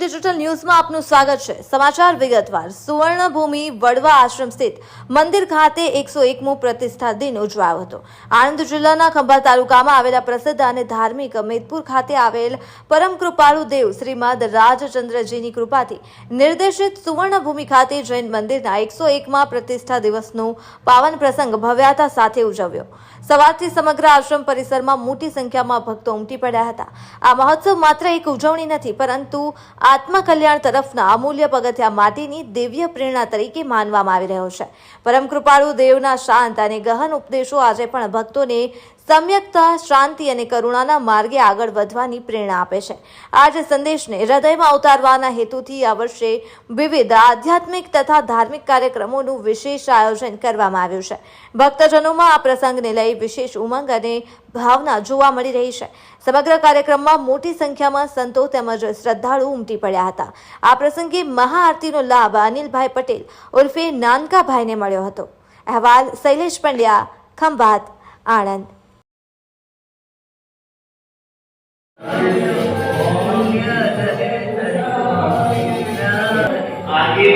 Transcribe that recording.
Digital ન્યૂઝમાં આપનું સ્વાગત છે. સમાચાર વિગતવાર. સુવર્ણભૂમિ વડવા આશ્રમ સ્થિત મંદિર ખાતે એકસો એકમો પ્રતિષ્ઠા દિન ઉજવાયો હતો. આણંદ જિલ્લાના ખંભા તાલુકામાં આવેલા પ્રસિદ્ધ અને ધાર્મિક મેદપુર ખાતે આવેલ પરમ કૃપાળુ દેવ શ્રીમદ રાજચંદ્રજીની કૃપાથી નિર્દેશિત સુવર્ણભૂમિ ખાતે જૈન મંદિરના એકસો એકમાં પ્રતિષ્ઠા દિવસનો પાવન પ્રસંગ ભવ્યતા સાથે ઉજવ્યો. સવારથી સમગ્ર આશ્રમ પરિસરમાં મોટી સંખ્યામાં ભક્તો ઉમટી પડ્યા હતા. આ મહોત્સવ માત્ર એક ઉજવણી નથી, પરંતુ આત્મકલ્યાણ તરફના અમૂલ્ય પગથિયા માટેની દિવ્ય પ્રેરણા તરીકે માનવામાં આવી રહ્યો છે. પરમ કૃપાળુ દેવના શાંત અને ગહન ઉપદેશો આજે પણ ભક્તોને સમ્યકતા, શાંતિ અને કરુણાના માર્ગે આગળ વધવાની પ્રેરણા આપે છે. આ જ સંદેશને હૃદયમાં ઉતારવાના હેતુથી આ વર્ષે વિવિધ આધ્યાત્મિક તથા ધાર્મિક કાર્યક્રમોનું વિશેષ આયોજન કરવામાં આવ્યું છે. ભક્તજનોમાં આ પ્રસંગને લઈ વિશેષ ઉમંગ અને ભાવના જોવા મળી રહી છે. સમગ્ર કાર્યક્રમમાં મોટી સંખ્યામાં સંતો તેમજ શ્રદ્ધાળુ ઉમટી પડ્યા હતા. આ પ્રસંગે મહાઆરતીનો લાભ અનિલભાઈ પટેલ ઉર્ફે નાનકાભાઈને મળ્યો હતો. અહેવાલ શૈલેષ પંડ્યા, ખંભાત, આણંદ. आगे